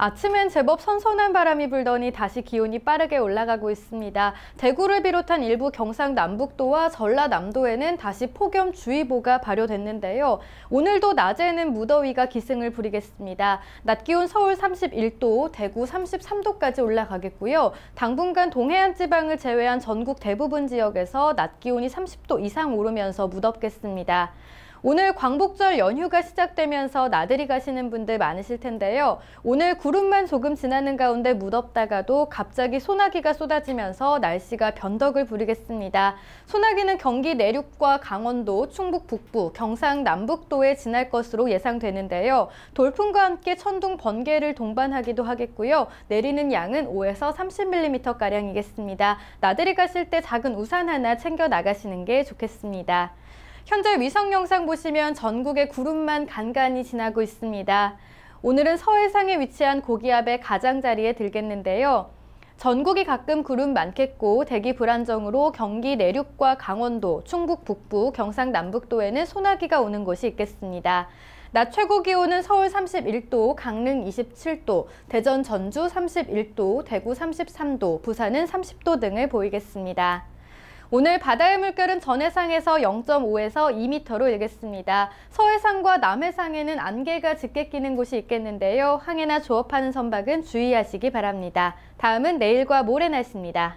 아침엔 제법 선선한 바람이 불더니 다시 기온이 빠르게 올라가고 있습니다. 대구를 비롯한 일부 경상남북도와 전라남도에는 다시 폭염주의보가 발효됐는데요. 오늘도 낮에는 무더위가 기승을 부리겠습니다. 낮 기온 서울 31도, 대구 33도까지 올라가겠고요. 당분간 동해안 지방을 제외한 전국 대부분 지역에서 낮 기온이 30도 이상 오르면서 무덥겠습니다. 오늘 광복절 연휴가 시작되면서 나들이 가시는 분들 많으실 텐데요. 오늘 구름만 조금 지나는 가운데 무덥다가도 갑자기 소나기가 쏟아지면서 날씨가 변덕을 부리겠습니다. 소나기는 경기 내륙과 강원도, 충북 북부, 경상 남북도에 지날 것으로 예상되는데요. 돌풍과 함께 천둥 번개를 동반하기도 하겠고요. 내리는 양은 5에서 30mm가량이겠습니다. 나들이 가실 때 작은 우산 하나 챙겨 나가시는 게 좋겠습니다. 현재 위성 영상 보시면 전국의 구름만 간간히 지나고 있습니다. 오늘은 서해상에 위치한 고기압의 가장자리에 들겠는데요. 전국이 가끔 구름 많겠고 대기 불안정으로 경기 내륙과 강원도, 충북 북부, 경상 남북도에는 소나기가 오는 곳이 있겠습니다. 낮 최고 기온은 서울 31도, 강릉 27도, 대전 전주 31도, 대구 33도, 부산은 30도 등을 보이겠습니다. 오늘 바다의 물결은 전해상에서 0.5에서 2m로 일겠습니다. 서해상과 남해상에는 안개가 짙게 끼는 곳이 있겠는데요. 항해나 조업하는 선박은 주의하시기 바랍니다. 다음은 내일과 모레 날씨입니다.